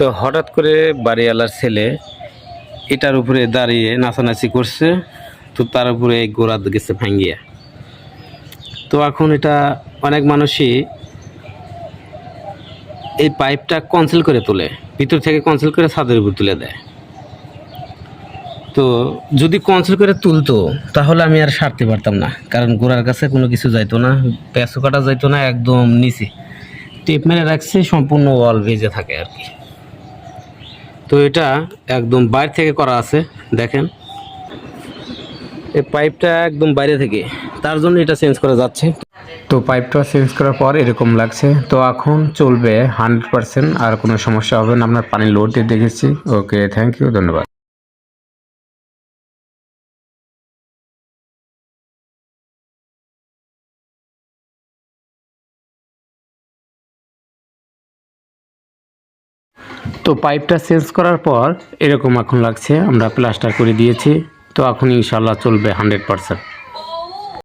তো হঠাৎ করে বাড়িওয়ালার ছেলে এটার উপরে দাঁড়িয়ে নাচানাচি করছে, তো তার উপরে গোড়া গেছে ভাঙ্গিয়া। তো এখন এটা অনেক মানুষই এই পাইপটা কনসেল করে তোলে, ভিতর থেকে কনসেল করে ছাদের উপর তুলে দেয়। তো যদি কনসেল করে তুলতো, তাহলে আমি আর সারতে পারতাম না, কারণ গোড়ার কাছে কোনো কিছু যাইতো না, পেঁচো কাটা যাইতো না, একদম নিচে। টেপ মেরে রাখছে, সম্পূর্ণ ওয়াল ভেজে থাকে আর কি। তো এটা একদম বাইরে থেকে করা আছে, দেখেন। এই পাইপটা একদম বাইরে থেকে, তার জন্য এটা চেঞ্জ করা যাচ্ছে। তো পাইপটা চেঞ্জ করার পর এরকম লাগছে, তো এখন চলবে হান্ড্রেড পারসেন্ট আর কোনো সমস্যা হবে না, আপনার পানির লোড দিয়ে দেখেছি। ওকে, থ্যাংক ইউ, ধন্যবাদ। তো পাইপটা চেঞ্জ করার পর এরকম এখন লাগছে, আমরা প্লাস্টার করে দিয়েছি। তো এখন ইনশাল্লাহ চলবে হান্ড্রেড পার্সেন্ট